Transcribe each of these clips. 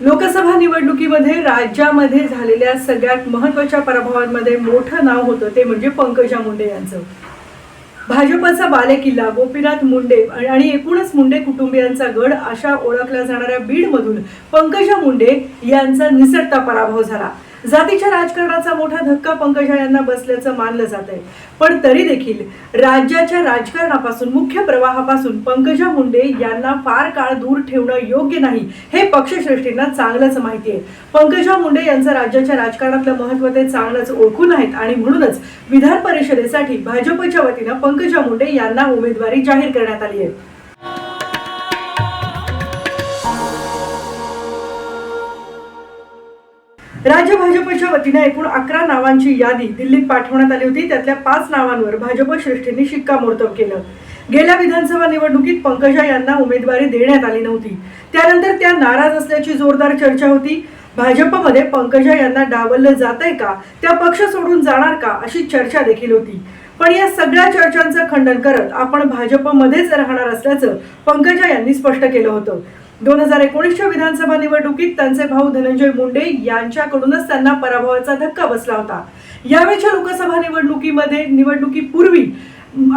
लोकसभा निवडणुकीमध्ये राज्यामध्ये झालेल्या सगळ्यात महत्त्वाच्या पराभवांमध्ये मोठं नाव होतं ते म्हणजे पंकजा मुंडे यांचं. भाजपचा बालेकिल्ला गोपीनाथ मुंडे आणि- एकूणच मुंडे कुटुंबियांचा गड अशा ओळखल्या जाणाऱ्या बीडमधून पंकजा मुंडे यांचा निसटता पराभव झाला. जातीच्या राजकारणाचा मोठा धक्का पंकजा यांना बसल्याचं मानलं जात आहे पण तरी देखील राज्याच्या राजकारणापासून मुख्य प्रवाहापासून पंकजा मुंडे यांना फार काळ दूर ठेवणं योग्य नाही हे पक्षश्रेष्ठींना चांगलंच माहिती आहे. पंकजा मुंडे यांचं राज्याच्या राजकारणातलं महत्त्व ते चांगलंच ओळखून आहेत आणि म्हणूनच विधान परिषदेसाठी भाजपच्या वतीनं पंकजा मुंडे यांना उमेदवारी जाहीर करण्यात आली आहे. राज्य भाजपच्या वतीने एकूण अकरा नावांची यादी दिल्लीत पाठवण्यात आली होती. त्यातल्या पाच नावांवर भाजप श्रेष्ठींनी शिक्कामोर्तब केलं. गेल्या विधानसभा निवडणुकीत पंकजा यांना उमेदवारी देण्यात आली नव्हती. त्यानंतर त्या नाराज असल्याची जोरदार चर्चा होती. भाजपमध्ये पंकजा यांना डावललं जात आहे का? त्या पक्ष सोडून जाणार का? अशी चर्चा देखील होती. पण या सगळ्या चर्चांचं खंडन करत आपण भाजपमध्येच राहणार असल्याचं पंकजा यांनी स्पष्ट केलं होतं. दोन हजार एकोणीसच्या विधानसभा निवडणुकीत त्यांचे भाऊ धनंजय मुंडे यांच्याकडूनच त्यांना पराभवाचा धक्का बसला होता. यावेळच्या लोकसभा निवडणुकीमध्ये निवडणुकीपूर्वी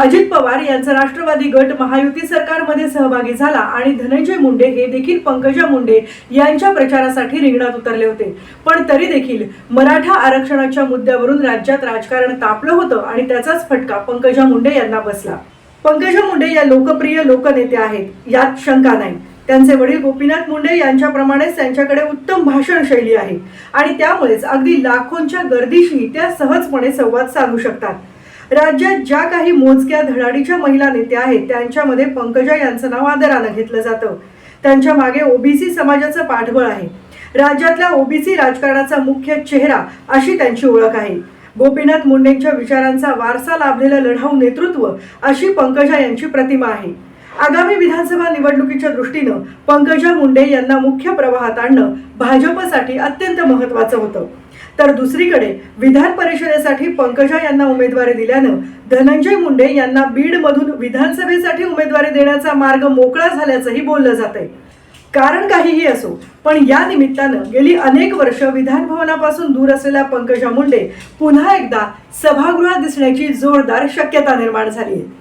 अजित पवार यांचा राष्ट्रवादी गट महायुती सरकारमध्ये सहभागी झाला आणि धनंजय मुंडे हे देखील पंकजा मुंडे यांच्या प्रचारासाठी रिंगणात उतरले होते. पण तरी देखील मराठा आरक्षणाच्या मुद्द्यावरून राज्यात राजकारण तापलं होतं आणि त्याचाच फटका पंकजा मुंडे यांना बसला. पंकजा मुंडे या लोकप्रिय लोकनेते आहेत यात शंका नाही. त्यांचे वडील गोपीनाथ मुंडे यांच्याप्रमाणेच त्यांच्याकडे उत्तम भाषण शैली आहे. आणि त्यामुळेच अगदी लाखोंच्या गर्दीशी त्या सहजपणे संवाद साधू शकतात. राज्यात ज्या काही मोजक्या धडाडीच्या महिला नेत्या आहेत त्यांच्यामध्ये पंकजा यांचं नाव आदरानं घेतलं जातं. त्यांच्या मागे ओबीसी समाजाचं पाठबळ आहे. राज्यातल्या ओबीसी राजकारणाचा मुख्य चेहरा अशी त्यांची ओळख आहे. गोपीनाथ मुंडेंच्या विचारांचा वारसा लाभलेलं लढाऊ नेतृत्व अशी पंकजा यांची प्रतिमा आहे. आगामी विधानसभा निवडणुकीच्या दृष्टीनं पंकजा मुंडे यांना मुख्य प्रवाहात आणणं भाजपसाठी अत्यंत महत्वाचं होतं. तर दुसरीकडे विधान परिषदेसाठी पंकजा यांना उमेदवारी दिल्यानं धनंजय मुंडे यांना बीडमधून विधानसभेसाठी उमेदवारी देण्याचा मार्ग मोकळा झाल्याचंही बोललं जात आहे कारण काहीही असो पण या निमित्तानं गेली अनेक वर्ष विधानभवनापासून दूर असलेल्या पंकजा मुंडे पुन्हा एकदा सभागृहात दिसण्याची जोरदार शक्यता निर्माण झाली आहे